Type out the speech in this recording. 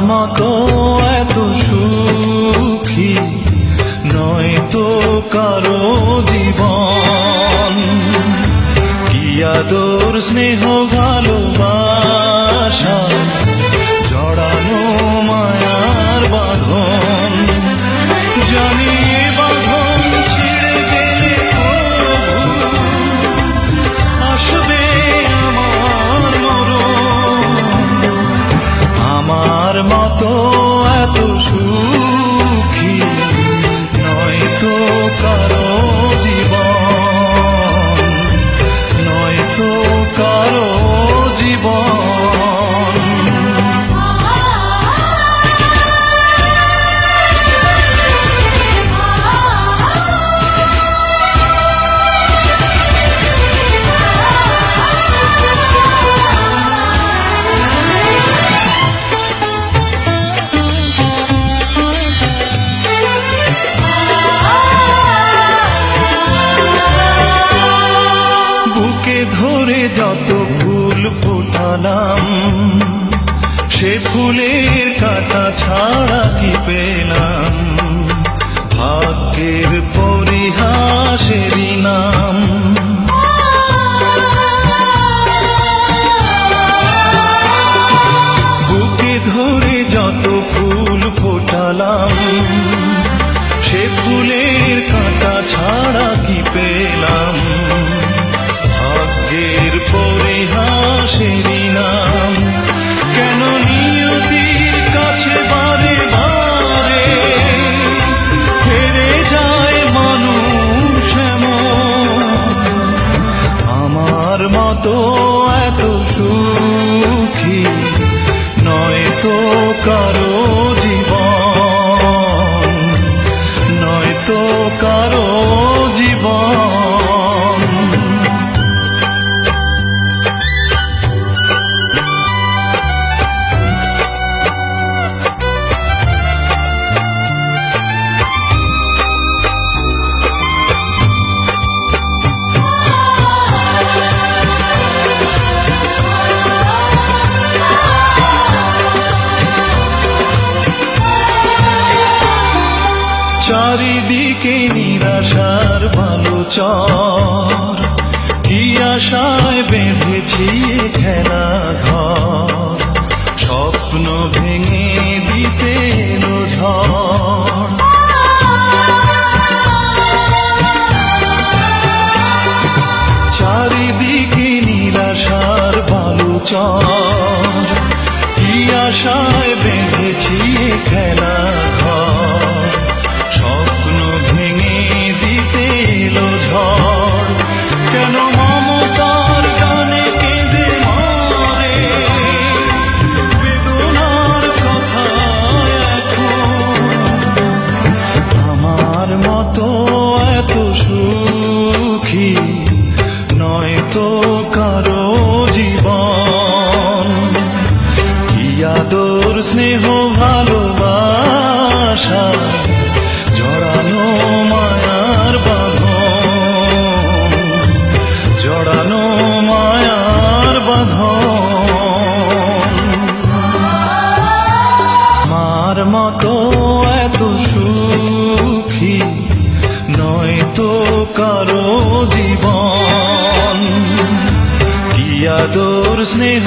মতো এত সুখী নয় তো কারও জীবন। কি আদর স্নেহ ভালোবাসা ফুলের কাটা ছাড়া কি পেলাম? ভাগ্যের পরিহাসেরই নাম। এত চারিদিকে নিরাশার ভালো চর কি আশায় বেঁধেছি খেলা ঘর স্বপ্ন ভেঙে দিতে চারিদিকে নিরাশার ভালো চর কি আশায় বেঁধেছি খেলা আদর, স্নেহ, ভালোবাসা, জড়ানো মায়ার বাঁধন, জড়ানো মায়ার বাঁধন। আমার মতো এত সুখী নয় তো কারও জীবন। কি আদর, স্নেহ